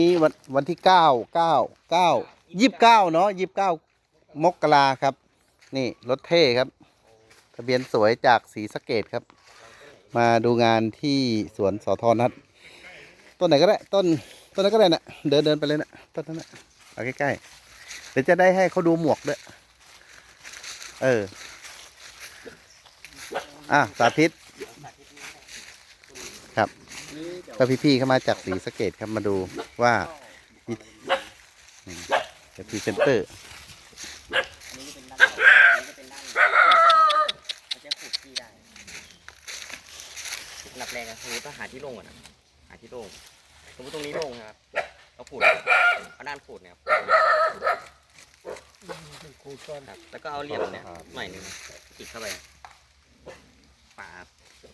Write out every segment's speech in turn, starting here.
นี้วันวันที่เก้าเก้าเก้ายี่สิบเก้าเนาะยี่สิบเก้ามกราครับ นี่รถเท่ครับ ทะเบียนสวยจากศรีสะเกดครับ มาดูงานที่สวนสอทอนัทต้นไหนก็ได้ ต้นต้นนั้นก็ได้นะเดินเดินไปเลยนะต้นนั้นนะเอาใกล้ๆเดี๋ยวจะได้ให้เขาดูหมวกด้วย เออ อะ สาธิตครับ ก็พี่ๆเข้ามาจากศรีสเกดครับมาดูว่าวิธีอืมเดี๋ยวพรีเซนเตอร์อันนี้จะเป็นด้านขวาอันนี้จะเป็นด้านมันจะขุดที่ได้อันดับแรกอะสมมติว่าหาที่โล่งก่อนนะหาที่โล่งสมมติตรงนี้โล่งนะครับเราขุดเอาด้านขุดเนี่ยครับแล้วก็เอาเหลี่ยมเนี่ยหน่อยหนึงติดเข้าไปฝา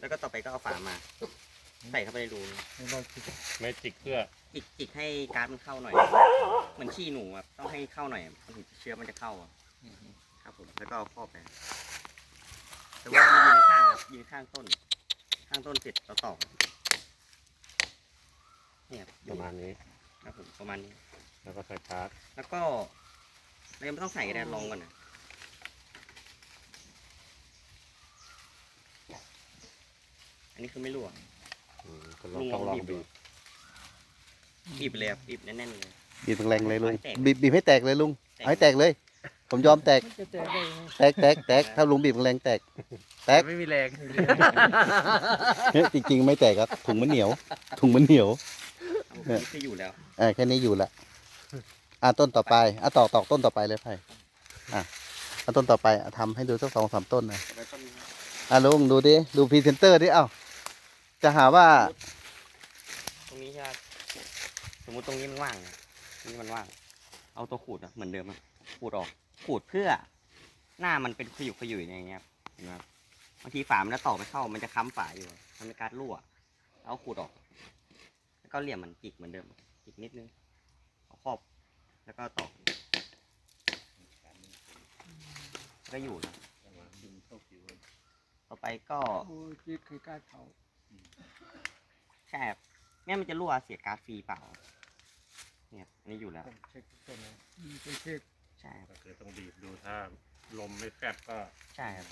แล้วก็ต่อไปก็เอาฝามา ใส่เข้าไปในรูนี้ไม่จิกเพื่อจิกจิกให้การ์ดมันเข้าหน่อยเหมือนขี้หนูครับต้องให้เข้าหน่อยมันถึงเชื้อมันจะเข้าอะครับผมแล้วก็เอาครอบไปแต่ว่ามันยืนข้างครับยืนข้างต้น ข้างต้นเสร็จเราตอกเนี่ยครับประมาณนี้ ครับผมประมาณนี้ แล้วก็ใส่คาร์ดแล้วก็เรายังไม่ต้องใส่กระดานรองก่อนนะอันนี้คือไม่รั่วอืม ก็ลองต้องลองบีบบีบไปเลยครับบีบแน่นๆเลย บีบแรงๆเลยลุงให้แตก บีบบีบให้แตกเลยลุงเอาให้แตกเลย ผมยอมแตกแตกแตกแตกถ้าลุงบีบแรงๆแตก แตก ไม่มีแรงเฮ้ยจริงๆ ไม่แตกครับถุงมันเหนียว ถุงมันเหนียวครับผมอันนี้คืออยู่แล้วอ่าแค่นี้อยู่ละอ่าต้นต่อไปอะตอกตอกต้นต่อไปเลยไผ่อะเอาต้นต่อไปอะทำให้ดูสักสองสามต้นนะแล้วก็มีอะลุงดูดิ ดูพรีเซนเตอร์ดิเอ้า จะหาว่า ตรงนี้ใช่ไหมสมมุติตรงนี้มันว่างนะนี่มันว่าง เอาตัวขูดอะเหมือนเดิมอะขูดออก ขูดเพื่อ หน้ามันเป็นขยุกขยุยอย่างเงี้ยครับเห็นไหมครับบางทีฝามันจะต่อไม่เข้า มันจะค้ำฝาอยู่มันเป็นการรั่ว เอาขูดออก แล้วก็เหลี่ยมมันจิกเหมือนเดิมจิกนิดนึงเอาครอบ แล้วก็ต่อแล้วก็อยู่นะต่อไปก็ โอ้ยคิดคือการเผา ใช่ครับแม่งั้นมันจะรั่วเสียการ์ดฟรีเปล่าเนี่ยอันนี้อยู่แล้ว ต้องเช็คตัวนี้เป็นเช็คใช่ครับก็คือต้องบีบดูถ้าลมไม่แฟบก็ใช่ครับ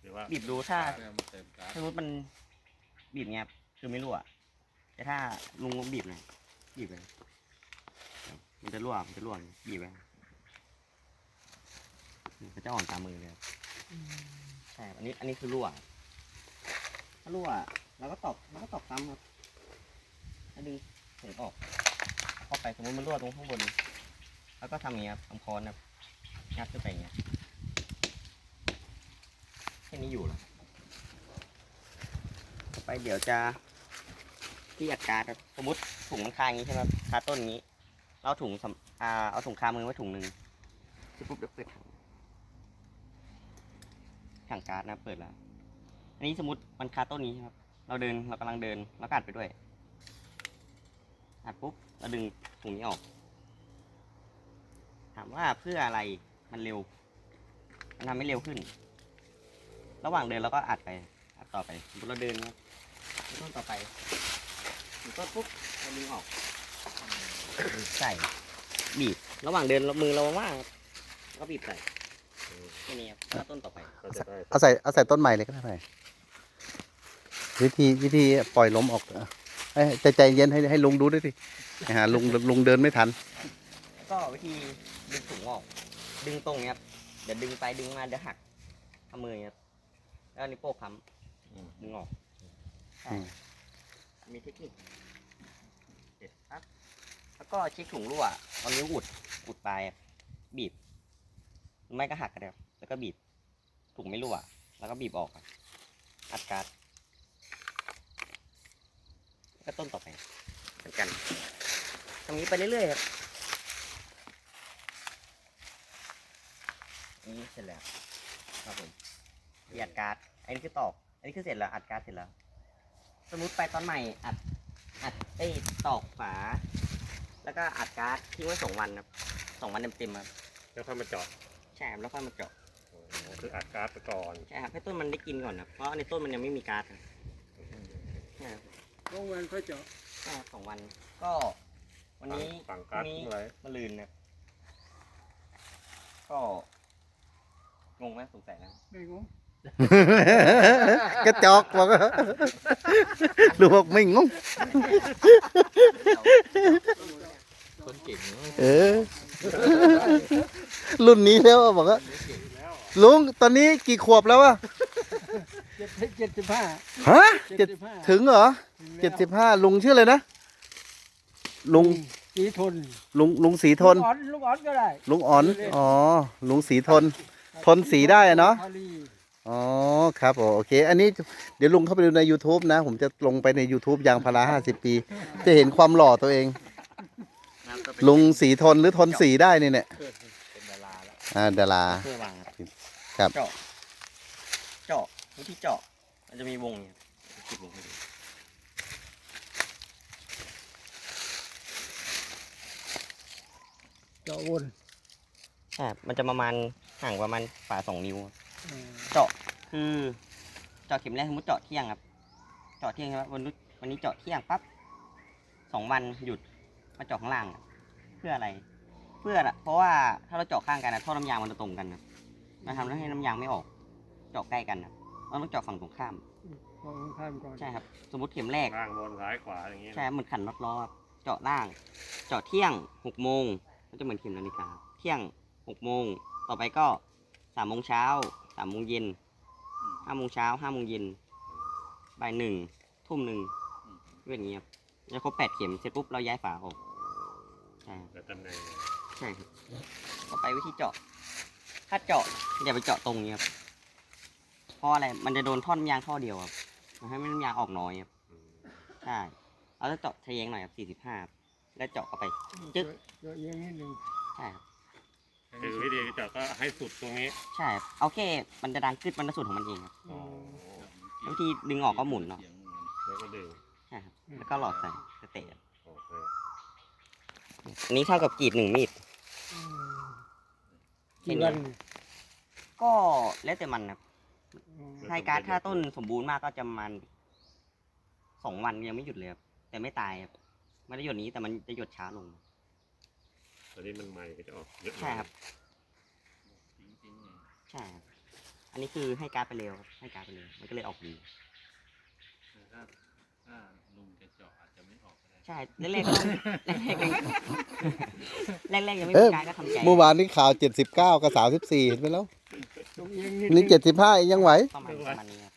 หรือว่าบีบดูถ้าแล้วมาเติมการ์ดสมมติมันบีบเงี้ยครับคือไม่รั่ว แต่ถ้าลุงบีบหน่อยบีบเลยครับมันจะรั่วมันจะรั่วบีบไปมันจะอ่อนตามมือเลยครับใช่ครับอันนี้อันนี้คือรั่ว ถ้ารั่ว เราก็ตอกเราก็ตอกซ้ำครับแล้วดึงถุงออกเข้าไปสมมติมันรั่วตรงข้างบน แล้วก็ทำอย่างเงี้ยครับทำคอนครับงัดขึ้นไปอย่างเงี้ยแค่นี้อยู่แล้วต่อไปเดี๋ยวจะที่อัดการ์ดครับสมมติถุงมันคาอย่างนี้ใช่ไหมครับคาต้นอย่างนี้เราเอาถุงสำอ่าเอาถุงคามือไว้ถุงหนึ่งที่ปุ๊บเดี๋ยวเปิดถังถังการ์ดนะเปิดแล้ว อันนี้สมมติมันคาต้นนี้ใช่ไหมครับ เราเดินเรากำลังเดินแล้วก็อัดไปด้วย อัดปุ๊บเราดึงถุงนี้ออก ถามว่าเพื่ออะไรมันเร็ว มันทำให้เร็วขึ้น ระหว่างเดินเราก็อัดไป อัดต่อไปเราเดินต้นต่อไปถึงต้นปุ๊บเราดึงออกใส่บีบระหว่างเดินเรามือเราว่างก็บีบใส่แค่นี้ครับต้นต่อไป เอาใส่เอาใส่ต้นใหม่เลยก็ได้ไผ่ วิธีวิธีปล่อยลมออกอะให้ใจใจเย็นให้ให้ลุงดูด้วยสิหาลุงลุงเดินไม่ทัน ก็วิธีดึงถุงออก ดึงตรงเนี้ยครับเดี๋ยวดึงไปดึงมาเดี๋ยวหักทำมืออย่างเงี้ยครับแล้วนิ้วโป้งค้ำดึงออกใช่อืม มีเทคนิคเสร็จปั๊บแล้วก็เช็คถุงรั่วเอานิ้วอุดอุดปลายครับบีบหรือไม่ก็หักก็ได้ครับแล้วก็บีบถุงไม่รั่วแล้วก็บีบออกครับอัดการ์ดแล้ว ก็ต้นต่อไปเหมือนกันตรงนี้ไปเรื่อยๆครับอันนี้เสร็จแล้วครับผมมีอัดการ์ดอันนี้คือตอก อันนี้คือเสร็จแล้วอัดการ์ดเสร็จแล้ว สมมติไปตอนใหม่อัดอัดไอ้ยตอกฝา แล้วก็อัดการ์ดทิ้งไว้สองวันครับสองวันเต็มๆครับแล้วค่อยมาเจาะใช่ครับแล้วค่อยมาเจาะโอ้โหคืออัดการ์ดไปก่อนใช่ครับให้ต้นมันได้กินก่อนครับเพราะในต้นมันยังไม่มีการ์ดครับ ใช่ครับโรงงานเขาเจาะใช่ครับสองวัน ก็สวันนี้ฝังการ์ดพรุ่งนี้อะไรมะลืนนะก็งงไหมสงสัยนะไม่งงกระจอกบอกว่าลูกบอกไม่งงคนเก่งเนอะเออ รุ่นนี้แล้วอะบอกว่าลุงตอนนี้กี่ขวบแล้วอะเจ็ดเจ็ดสิบห้าฮะเจ็เจ็ดดสิบห้าถึงเหรอเจ็ดสิบห้าลุงชื่ออะไรนะ ลุงสีทน ลุงลุงสีทนลูกอ่อนลูกอ่อนก็ได้ ลุงอ๋อน อ๋อ ลุงสีทน ทนสีได้อะเนาะพลีอ๋อ ครับโอเค อันนี้เดี๋ยวลุงเข้าไปดูใน YouTube นะ ผมจะลงไปใน YouTube ยางพาราห้าสิบปี จะเห็นความหล่อตัวเองน้ำก็เป็นลุงสีทนหรือทนสีได้นี่เนี่ยเป็นดาราแล้วอ่าดาราเพื่อวางครับ ครับ เจาะ เจาะ วิธีเจาะมันจะมีวงเนี่ยคิดวงให้ดูเจาะวนใช่ครับมันจะประมาณห่างประมาณฝ่าสองนิ้วครับเออเจาะคือเจาะเข็มแรกสมมติเจาะเที่ยงครับ เจาะเที่ยงครับวันนี้วันนี้เจาะเที่ยงปั๊บสองวันหยุดมาเจาะข้างล่างอะเพื่ออะไร เพื่ออะเพราะว่าถ้าเราเจาะข้างกันนะท่อน้ำยางมันจะตรงกันครับมันทำให้น้ำยางไม่ออก เจาะใกล้กันนะ เราต้องเจาะฝั่งตรงข้าม มองข้ามก่อนใช่ครับ สมมติเข็มแรก ล่างบนซ้ายขวาอย่างเงี้ยใช่ครับเหมือนขันน็อตล้อครับเจาะล่าง เจาะเที่ยงหกโมงก็จะเหมือนเข็มนาฬิกาครับเที่ยงหกโมง ต่อไปก็สามโมงเช้าสามโมงเย็นห้าโมงเช้าห้าโมงเย็นบ่ายหนึ่งทุ่มหนึ่งเป็นอย่างนี้ครับจะครบแปดเข็มเสร็จปุ๊บเราย้ายฝาออกใช่ครับแล้วตำแหน่งใช่ครับต่อไปวิธีเจาะ ถ้าเจาะอย่าไปเจาะตรงนี้ครับ เพราะอะไรมันจะโดนท่อนน้ำยางท่อเดียวครับมันให้น้ำยางออกน้อยครับอืมใช่เราจะเจาะทะแยงหน่อยครับสี่สิบห้าแล้วเจาะเข้าไปจึ๊กเจาะเอียงนิดนึงใช่ครับคือวิธีเจาะก็ให้สุดตรงนี้ใช่ครับเอาแค่มันจะดังขึ้นมันจะสุดของมันเองครับอ๋อวิธีดึงออกก็หมุนเนาะแล้วก็ดึงใช่ครับแล้วก็หลอดใส่สเตะโอเคอันนี้เท่ากับกรีดหนึ่งมีดอืมแค่กี่นี้วันก็แล้วแต่มันครับอืม ไทยการ์ดถ้าต้นสมบูรณ์มากก็จะประมาณสองวันยังไม่หยุดเลยครับแต่ไม่ตายครับไม่ได้หยดนี้แต่มันจะหยดช้าลง ตอนนี้มันใหม่ก็จะออกเยอะใช่ครับ ใช่ครับอันนี้คือให้การ์ดไปเร็วครับให้การ์ดไปเร็วมันก็เลยออกดีถ้าถ้าลุงจะเจาะอาจ ช่แรกๆก็แรกๆยังแรกๆยังไม่เอ้มียการก็ทำใจเมื่อวานนี้ข่าวเจ็ดสิบเก้ากับสามสิบสี่เห็นไปแล้วตรงเอียงนิดนี่นึงเจ็ดสิบห้ายังไหวประมาณประมาณนี้ครับ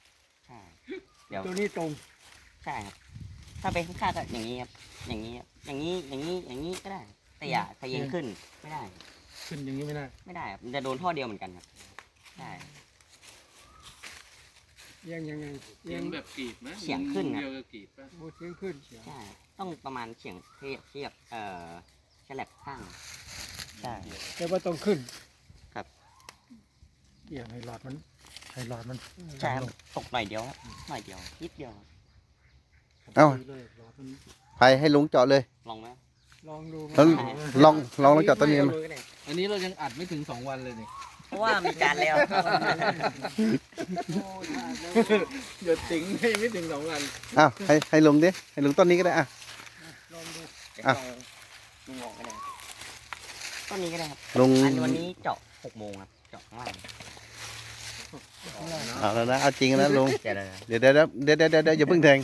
ใช่เดี๋ยวตัวนี้ตรงใช่ครับถ้าเป็นข้างๆก็อย่างนี้ครับอย่างนี้ครับอย่างนี้อย่างนี้อย่างนี้ก็ได้ แต่อย่าทะเยงขึ้นไม่ได้ ขึ้นอย่างนี้ไม่ได้ ไม่ได้ครับมันจะโดนท่อเดียวเหมือนกันครับใช่ เอียงยังไงเอีเสียยงงแบบกรีดไหมเฉียงขึ้นครับเดียวกับกรีดป่ะโอ้เสียงขึ้นเสียงใช่ต้องประมาณเฉียงเทียบเทียบเอ่อแฉลบข้าง ใช่แต่ว่าต้องขึ้นครับ เอียงให้หลอดมันให้หลอดมันใช่ครับตกหน่อยเดียวครับหน่อยเดียวนิดเดียวครับเอ้าเลยหลอดมันไปให้ลุงเจาะเลย ลองไหม ลองดูแล้วลองลองลองเจาะต้นนี้เอามามือก็ได้อันนี้เรายังอัดไม่ถึงสองวันเลยนี่ เพราะว่ามีการแล้วโอ้ยขาดแล้วหยดสิงไม่ถึงสองวันอ้าวให้ให้ลงดิให้ลงต้นนี้ก็ได้อะ ลองดูเดี๋ยวอะลงดูงอกก็ได้ต้นนี้ก็ได้ครับ ลงอันวันนี้เจาะหกโมงครับ เจาะข้างล่างเอาแล้วนะเอาจริงนะลุงเดี๋ยวเดี๋ยวเดี๋ยวเดี๋ยวเดี๋ยวเดี๋ยวเดี๋ยวอย่าเพิ่งแทง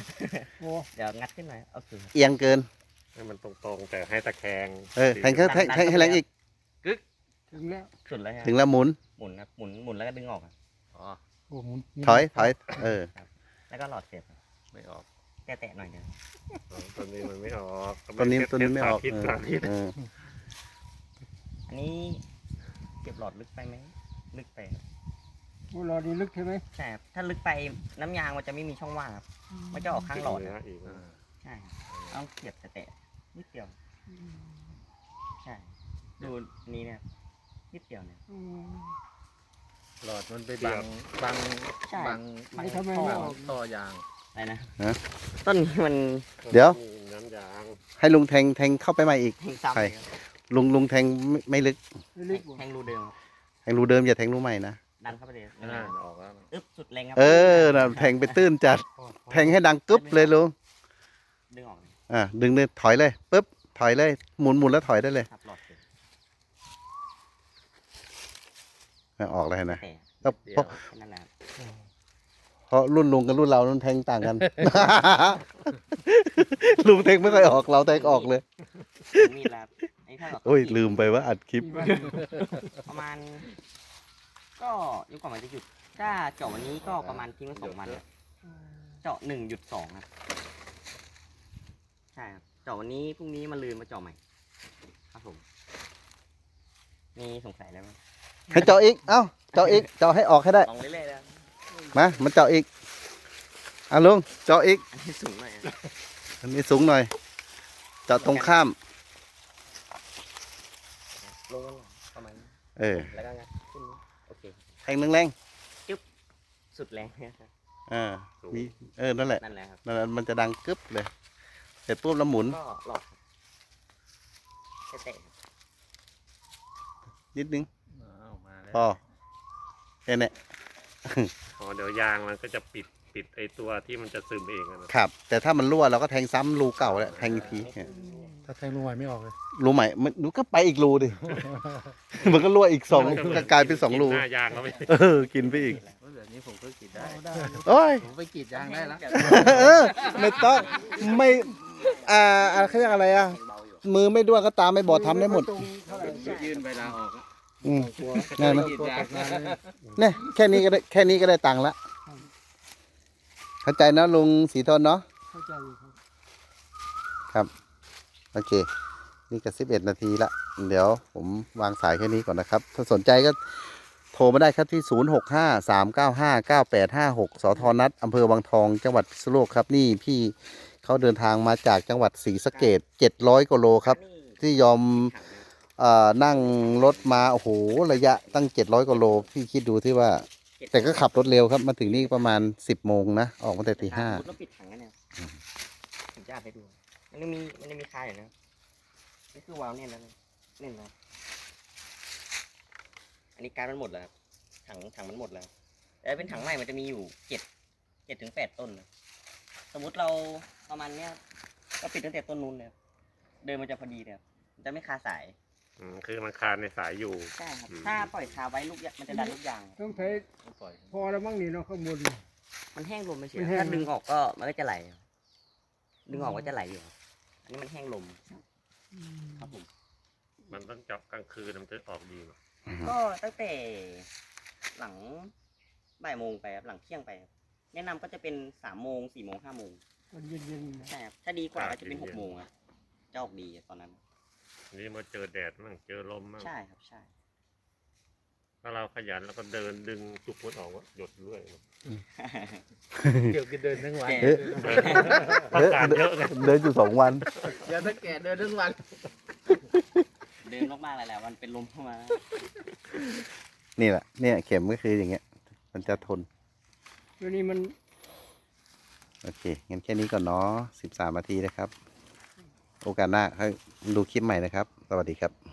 เดี๋ยวงัดขึ้นหน่อย เอาคือเอียงเกินให้มันตรงๆ แต่ให้ตะแคงเออแทงแทงแทงให้แรงอีก ถึงแล้วสุดแล้วครับถึงแล้วหมุน หมุนครับหมุนหมุนแล้วก็ดึงออกครับอ๋อ โอ้หมุนถอยถอยเออ แล้วก็หลอดเสียบครับไม่ออกแตะๆหน่อยเดียวตัวนี้มันไม่ออกต้นนี้ต้นนี้ไม่ออกทิศเออสาธิตเอออันนี้เก็บหลอดลึกไปไหมลึกไปครับโอ้รอดีลึกใช่ไหมใช่ครับถ้าลึกไปน้ำยางมันจะไม่มีช่องว่างครับมันจะออกข้างหลอดเนื้ครับอีกนะใช่ครับต้องเสียบแตะๆนิดเดียวใช่ดูนี้เนี่ย นิดเดียวเนี่ย อืม หลอดมันไปบังบังใช่ บังไม่ทำไมท่อไม่ออกท่อยางอะไรนะฮะต้นนี้มันเดี๋ยว น้ำยางให้ลุงแทงแทงเข้าไปใหม่อีก แทงซ้ำใช่ เลยครับลุงลุงแทงไม่ไม่ลึก ไม่ลึกบ่แทงรูเดิมครับแทงรูเดิมอย่าแทงรูใหม่นะ ดันเข้าไปเลยอ่าออกแล้วนะอึ๊บสุดแรงครับเออน่ะแทงไปตื้นจัด แทงให้ดังกึ๊บเลยลุง ดึงออกเลยอะดึงเลยถอยเลยปึ๊บถอยเลยหมุนหมุนแล้วถอยได้เลย ครับหลอด เสียไม่ออกเลยนะแต่เพราะเพราะแค่นั่นแหละครับเพราะรุ่นลุงกับรุ่นเรารุ่นแทงต่างกัน ลุงแทงไม่ค่อยออกเราแทงออกเลยถึงมีดแล้วไอ้ถ้าเราโอ้ยลืมไปว่าอัดคลิป ประมาณ ก็ยุคก่อนมันจะหยุดถ้าเจาะวันนี้ก็ประมาณทิ้งไว้สองวันครับเจาะหนึ่งหยุดสองครับใช่ครับเจาะวันนี้พรุ่งนี้มาลืนมาเจาะใหม่ ครับผมมีสงสัยอะไรไหม ให้เจาะอีก เอ้า เจาะอีก เจาะให้ออกให้ได้ ลองเรื่อยๆแล้วมา มันเจาะอีกอะลุง เจาะอีก อันนี้สูงหน่อยอะอันนี้สูงหน่อย เจาะตรงข้าม ลงมาหน่อยประมาณนี้เออ แล้วก็งัดขึ้นโอเค แทงแรงสุดแรงเนี่ยครับๆอ่า มี เออ นั่นแหละ นั่นแหละครับ นั่นแหละมันจะดังกึ๊บเลย เสร็จปุ๊บแล้วหมุน ก็หลอดครับเตะๆครับนิดนึงอ้าวมาแล้ว พอแค่นี้อ๋อเดี๋ยวยางมันก็จะปิดปิดไอตัวที่มันจะซึมเองอะนะ ครับ แต่ถ้ามันรั่วเราก็แทงซ้ำรูเก่าแหละแทงอีกทีเนี่ยถ้าแทงลูกใหม่ไม่ออกเลยรูใหม่มันหนูก็ไปอีกรูดิ มันก็รั่วอีกสองก็กลายเป็นสองรูหน้ายางก็ไม่เออกินไปอีกแบบนี้ผมก็กรีดได้เอาได้ โอ้ย ผมไปกรีดยางได้แล้วเออไม่ต้องไม่อ่าอ่าเขาเรียกอะไรอะเบาอยู่มือไม่ด้วนก็ตามไม่บอดทำได้หมดตรงเท่าไหร่ยื่นใบลาออกอะ อืมง่ายไหมกรีดยางเนี่ยแค่นี้ก็ได้แค่นี้ก็ได้ตังค์ละเข้าใจนะลุงสีทนเนาะเข้าใจอยู่ครับ โอเค นี่ก็สิบเอ็ดนาทีละเดี๋ยวผมวางสายแค่นี้ก่อนนะครับ ถ้าสนใจก็โทรมาได้ครับที่ 0 6 5 3 9 5 9 8 5 6สทนัทอำเภอวังทองจังหวัดพิษณุโลกครับ นี่พี่เขาเดินทางมาจากจังหวัดศรีสะเกด700กิโลครับ ที่ยอมเอ่อนั่ งรถมาโอ้โหระยะตั้ง700กิโลพี่คิดดูที่ว่า แต่ก็ขับรถเร็วครับมาถึงนี่ประมาณ10โมงนะ ออกมาแต่ตีห้าคุณต้องปิดถังกันเนี่ยผมจะอ่านให้ดูมันยังมีมันยังมีคาอยู่นะนี่คือวาล์วเนี่ยนะเนี่ยนะอันนี้การดมันหมดแล้วครับถังถังมันหมดแล้วแต่ถ้าเป็นถังใหม่มันจะมีอยู่เจ็ดเจ็ดถึงแปดต้นนะสมมติเราประมาณเนี้ยก็ปิดตั้งแต่ต้นนู้นเลยครับเดินมันจะพอดีเลยครับมันจะไม่คาสาย อืมคือมันคาในสายอยู่ ใช่ครับ อืม ถ้าปล่อยคาไว้ลูกยางมันจะดันลูกยาง ต้องใช้ต้องปล่อย พอแล้วมั้งนี่เนาะข้างบน มันแห้งลมไม่ใช่มันแห้ง ถ้าดึงออกก็มันก็จะไหล ดึงออกก็จะไหลอยู่ครับอันนี้มันแห้งลมครับผม มันต้องเจาะกลางคืนมันจะออกดีหน่อยก็ตั้งแต่หลังบ่ายโมงไปครับหลังเที่ยงไปครับแนะนำก็จะเป็นสามโมงสี่โมงห้าโมงตอนเย็นๆนะใช่ครับถ้าดีกว่าก็จะเป็นหกโมงครับจะออกดีตอนนั้น นี่มาเจอแดดมั่งเจอลมมั่งใช่ครับใช่ ถ้าเราขยันแล้วก็เดินดึงจุกมันออกก็หยดเรื่อยเดี๋ยวก็เดินทั้งวันเอ๊ะ อากาศเยอะไงเดินอยู่สองวันเดี๋ยวถ้าแก่เดินทั้งวัน เดินมากๆเลยแหละมันเป็นลมเข้ามา นี่แหละ เนี่ยเข็มก็คืออย่างเงี้ย มันจะทนตัวนี้มัน โอเค งั้นแค่นี้ก่อนเนาะสิบสามนาทีนะครับ โอกาสหน้าให้ดูคลิปใหม่นะครับ สวัสดีครับ